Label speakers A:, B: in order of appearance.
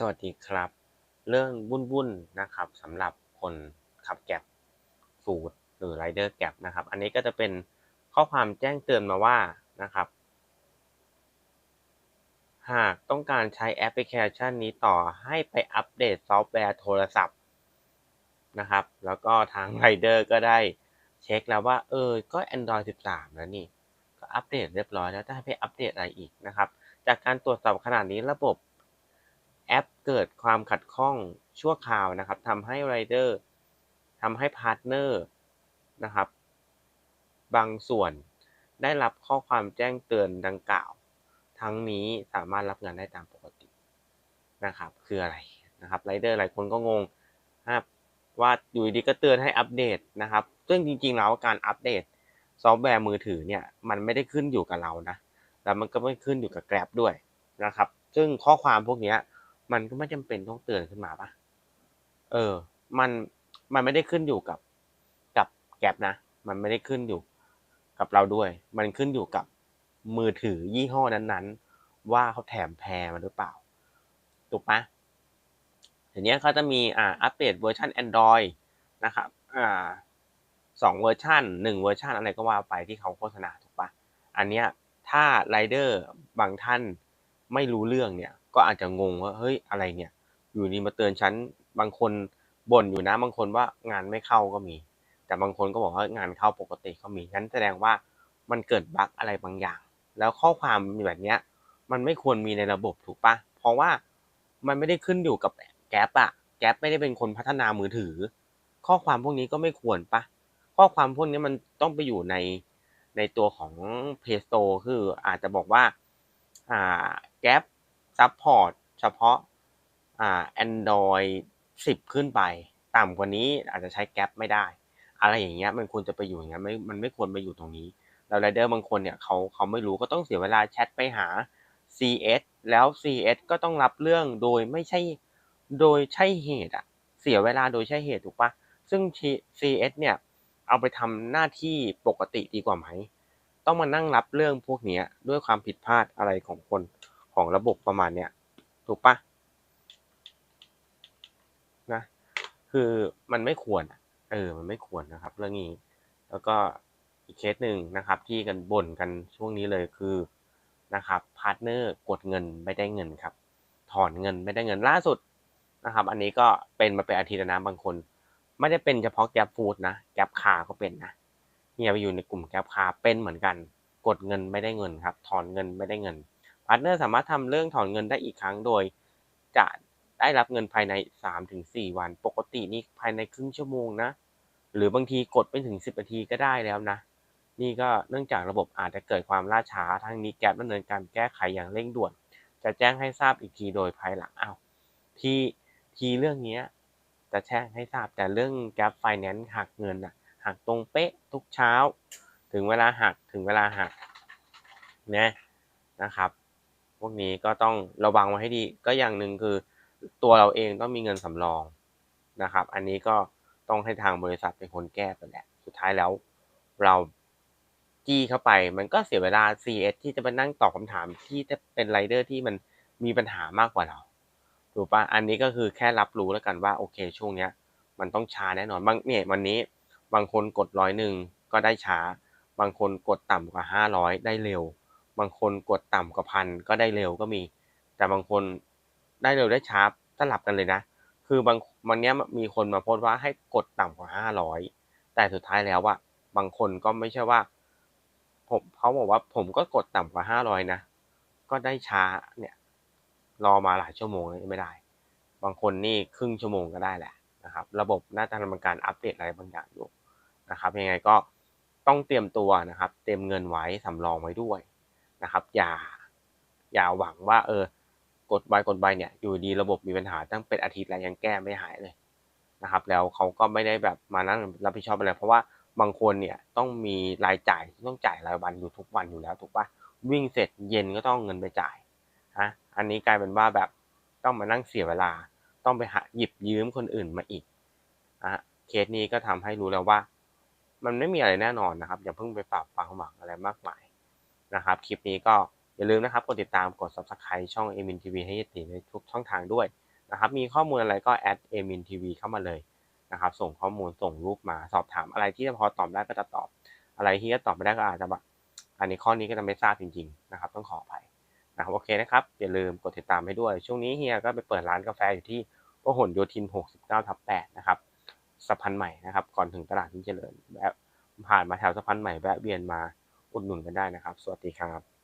A: สวัสดีครับ เรื่องวุ่นๆนะครับสำหรับคนขับแก็บฟูดหรือไรเดอร์แก็บนะครับ อันนี้ก็จะเป็นข้อความแจ้งเตือนมาว่านะครับ หากต้องการใช้แอปพลิเคชันนี้ต่อให้ไปอัปเดตซอฟต์แวร์โทรศัพท์นะครับ แล้วก็ทางไรเดอร์ก็ได้เช็คแล้วว่าเออก็ Android 13 แล้วนี่ ก็อัปเดตเรียบร้อยแล้วจะให้ไปอัปเดตอะไรอีกนะครับ จากการตรวจสอบขนาดนี้ระบบแอป เกิดความขัดข้องชั่วคราวนะครับทำให้ไรเดอร์ทำให้พาร์ทเนอร์นะครับ บางส่วนได้รับข้อความแจ้งเตือนดังกล่าว ทั้งนี้สามารถรับงานได้ตามปกตินะครับ คืออะไรนะครับไรเดอร์หลายคนก็งงนะครับว่าอยู่ดีก็เตือนให้อัปเดตนะครับ ซึ่งจริงๆแล้วการอัปเดตซอฟต์แวร์มือถือเนี่ยมันไม่ได้ขึ้นอยู่กับเรานะแล้วมันก็ไม่ขึ้นอยู่กับ Grab ด้วยนะครับ ซึ่งข้อความพวกนี้ มันก็ไม่จำเป็นต้องเตือนขึ้นมาปะเออ มันมันไม่ได้ขึ้นอยู่กับกับแกร็บนะ มันไม่ได้ขึ้นอยู่กับเราด้วย มันขึ้นอยู่กับมือถือยี่ห้อนั้นๆ ว่าเขาแถมแพรมาหรือเปล่า ถูกปะทีนี้เขาจะมีอ่าอัปเดตเวอร์ชัน Android นะครับอ่าสองเวอร์ชันหนึ่งเวอร์ชันอะไรก็ว่าไปที่เขาโฆษณาถูกปะอันเนี้ยถ้าไรเดอร์บางท่านไม่รู้เรื่องเนี่ย ก็อาจจะงงว่าเฮ้ยอะไรเนี่ย อยู่ดีมาเตือนฉันบางคนบ่นอยู่นะ บางคนว่างานไม่เข้าก็มี แต่บางคนก็บอกว่างานเข้าปกติก็มีงั้นแสดงว่ามันเกิดบั๊กอะไรบางอย่าง แล้วข้อความแบบเนี้ยมันไม่ควรมีในระบบถูกปะเพราะว่ามันไม่ได้ขึ้นอยู่กับแก๊ปอะแก๊ปไม่ได้เป็นคนพัฒนามือถือ ข้อความพวกนี้ก็ไม่ควรปะข้อความพวกนี้มันต้องไปอยู่ในในตัวของ Play Store คืออาจจะบอกว่าอ่าแก๊ป ซัพพอร์ตเฉพาะอ่า Android 10 ขึ้นไป ต่ำกว่านี้อาจจะใช้แก๊ปไม่ได้ อะไรอย่างเงี้ยมันควรจะไปอยู่อย่างเงี้ยไม่มันไม่ควรไปอยู่ตรงนี้แล้วไรเดอร์บางคนเนี่ยเขาเขาไม่รู้ก็ต้องเสียเวลาแชทไปหา CS แล้ว CS ก็ต้องรับเรื่องโดยไม่ใช่โดยใช่เหตุอะเสียเวลาโดยใช่เหตุถูกปะซึ่ง CS เนี่ยเอาไปทำหน้าที่ปกติดีกว่าไหม ต้องมานั่งรับเรื่องพวกนี้ด้วยความผิดพลาดอะไรของคน ของระบบประมาณเนี้ยถูกปะนะคือมันไม่ควรเออมันไม่ควรนะครับ เรื่องนี้ แล้วก็อีกเคสหนึ่งนะครับที่กันบ่นกันช่วงนี้เลยคือนะครับพาร์ทเนอร์กดเงินไม่ได้เงินครับ ถอนเงินไม่ได้เงินล่าสุดนะครับ อันนี้ก็เป็นมาเป็นอาทิตย์นะบางคน ไม่ได้เป็นเฉพาะแกร็บฟู้ดนะแกร็บคาก็เป็นนะเนี่ยไปอยู่ในกลุ่มแกร็บคาเป็นเหมือนกัน กดเงินไม่ได้เงินครับ ถอนเงินไม่ได้เงิน พาร์ทเนอร์สามารถทำเรื่องถอนเงินได้อีกครั้งโดย จะได้รับเงินภายใน 3-4 วัน ปกตินี่ภายในครึ่งชั่วโมงนะ หรือบางทีกดไปถึง 10นาทีก็ได้แล้วนะ นี่ก็เนื่องจากระบบอาจจะเกิดความล่าช้าทั้งนี้แก๊ปดำเนินการแก้ไขอย่างเร่งด่วน จะแจ้งให้ทราบอีกทีโดยภายหลังอ้าวทีทีเรื่องนี้จะแจ้งให้ทราบแต่เรื่องแก๊ปไฟแนนซ์หักเงินอะหักตรงเป๊ะทุกเช้า ถึงเวลาหักถึงเวลาหักนะนะครับ พวกนี้ก็ต้องระวังไว้ให้ดี ก็อย่างหนึ่งคือตัวเราเองต้องมีเงินสำรองนะครับ อันนี้ก็ต้องให้ทางบริษัทเป็นคนแก้ไปแหละ สุดท้ายแล้วเราจี้เข้าไป มันก็เสียเวลา CS ที่จะไปนั่งตอบคำถามที่จะเป็นไรเดอร์ที่มันมีปัญหามากกว่าเราถูกปะอันนี้ก็คือแค่รับรู้แล้วกันว่าโอเคช่วงเนี้ย มันต้องช้าแน่นอนบางเนี่ยวันนี้บางคนกดร้อยหนึ่งก็ได้ช้า บางคนกดต่ำกว่าห้าร้อยได้เร็ว บางคนกดต่ำกว่าพันก็ได้เร็วก็มี แต่บางคนได้เร็วได้ช้าสลับกันเลยนะ คือบางวันนี้มีคนมาโพสต์ว่าให้กดต่ำกว่าห้าร้อยแต่สุดท้ายแล้วว่าบางคนก็ไม่ใช่ว่า ผมเขาบอกว่าผมก็กดต่ำกว่าห้าร้อยนะ ก็ได้ช้าเนี่ย รอมาหลายชั่วโมงแล้วไม่ได้ บางคนนี่ครึ่งชั่วโมงก็ได้แหละนะครับ ระบบน่าจะทำการอัปเดตอะไรบางอย่างอยู่นะครับ ยังไงก็ต้องเตรียมตัวนะครับ เตรียมเงินไว้สำรองไว้ด้วย นะครับ อย่าอย่าหวังว่า เออ กดใบกดใบเนี่ย อยู่ดีระบบมีปัญหาตั้งเป็นอาทิตย์แล้วยังแก้ไม่หายเลยนะครับ แล้วเขาก็ไม่ได้แบบมานั่งรับผิดชอบอะไรเพราะว่าบางคนเนี่ยต้องมีรายจ่ายต้องจ่ายรายวันอยู่ทุกวันอยู่แล้วถูกปะวิ่งเสร็จเย็นก็ต้องเงินไปจ่ายฮะอันนี้กลายเป็นว่าแบบต้องมานั่งเสียเวลา ต้องไปหาหยิบยืมคนอื่นมาอีกนะเคสนี้ก็ทำให้รู้แล้วว่า มันไม่มีอะไรแน่นอนนะครับ อย่าเพิ่งไปฝากความหวังอะไรมากมาย นะครับคลิปนี้ก็อย่าลืมนะครับกดติดตามกด subscribe ช่อง a m i n TV ให้ยติในทุกช่องทางด้วยนะครับมีข้อมูลอะไรก็แอดเอมินทีวีเข้ามาเลยนะครับส่งข้อมูลส่งรูปมาสอบถามอะไรที่พอตอบได้ก็จะตอบ อะไรที่จะตอบไม่ได้ก็อาจจะแบบอันนี้ข้อนี้ก็จะไม่ทราบจริงๆนะครับต้องขออภัยนะครับโอเคนะครับอย่าลืมกดติดตามให้ด้วย ช่วงนี้เฮียก็ไปเปิดร้านกาแฟอยู่ที่พหลโยธิน 69 ทับ 8 นะครับสะพานใหม่นะครับ ก่อนถึงตลาดที่เจริญแวะผ่านมาแถวสะพานใหม่แวะเวียนมา อุดหนุนกันได้นะครับ สวัสดีครับ